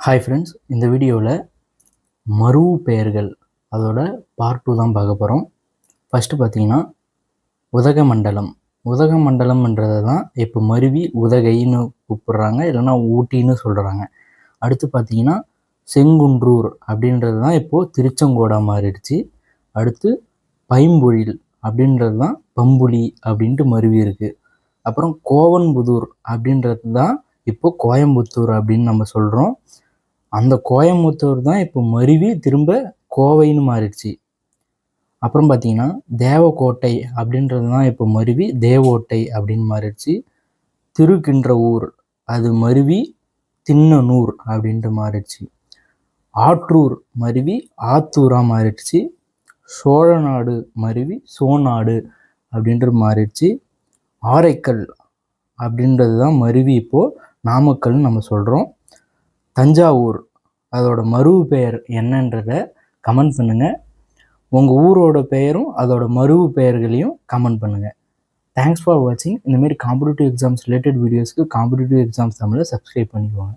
Hi friends இந்த வீடியோவில் மருவு பெயர்கள் அதோட பார்ட் டூ தான் பார்க்க போகிறோம் ஃபஸ்ட்டு பார்த்தீங்கன்னா உதகமண்டலம். உதகமண்டலம்ன்றதை தான் இப்போ மருவி உதகைன்னு கூப்பிட்றாங்க இல்லைன்னா ஊட்டின்னு சொல்கிறாங்க அடுத்து பார்த்தீங்கன்னா செங்குன்றூர் அப்படின்றது தான் இப்போது திருச்செங்கோடா மாறிடுச்சு. அடுத்து பைம்பொழில் அப்படின்றது தான் பம்புலி அப்படின்ட்டு மருவி இருக்குது அப்புறம் கோவன்புதூர் அப்படின்றது தான் இப்போ கோயம்புத்தூர் அப்படின்னு நம்ம சொல்கிறோம் அந்த கோயம்புத்தூர் தான் இப்போ மருவி திரும்ப கோவைன்னு மாறிடுச்சு. அப்புறம் பார்த்தீங்கன்னா தேவக்கோட்டை அப்படின்றது தான் இப்போ மருவி தேவோட்டை அப்படின்னு மாறிடுச்சு. திருக்கின்ற ஊர் அது மருவி தின்னனூர் அப்படின்ட்டு மாறிடுச்சு. ஆற்றூர் மருவி ஆத்தூராக மாறிடுச்சு. சோழநாடு மருவி சோநாடு அப்படின்ற மாறிடுச்சு. ஆரைக்கல் அப்படின்றது தான் மருவி இப்போது நாமக்கல்னு நம்ம சொல்கிறோம் தஞ்சாவூர் அதோட மருவு பெயர் என்னன்றத கமெண்ட் பண்ணுங்கள் உங்கள் ஊரோட பெயரும் அதோட மருவு பெயர்களையும் கமெண்ட் பண்ணுங்கள் தேங்க்ஸ் ஃபார் வாட்சிங் இந்தமாரி காம்படிட்டிவ் எக்ஸாம்ஸ் ரிலேட்டட் வீடியோஸ்க்கு காம்படிட்டிவ் எக்ஸாம்ஸ் தமிழை சப்ஸ்கிரைப் பண்ணிக்கோங்க.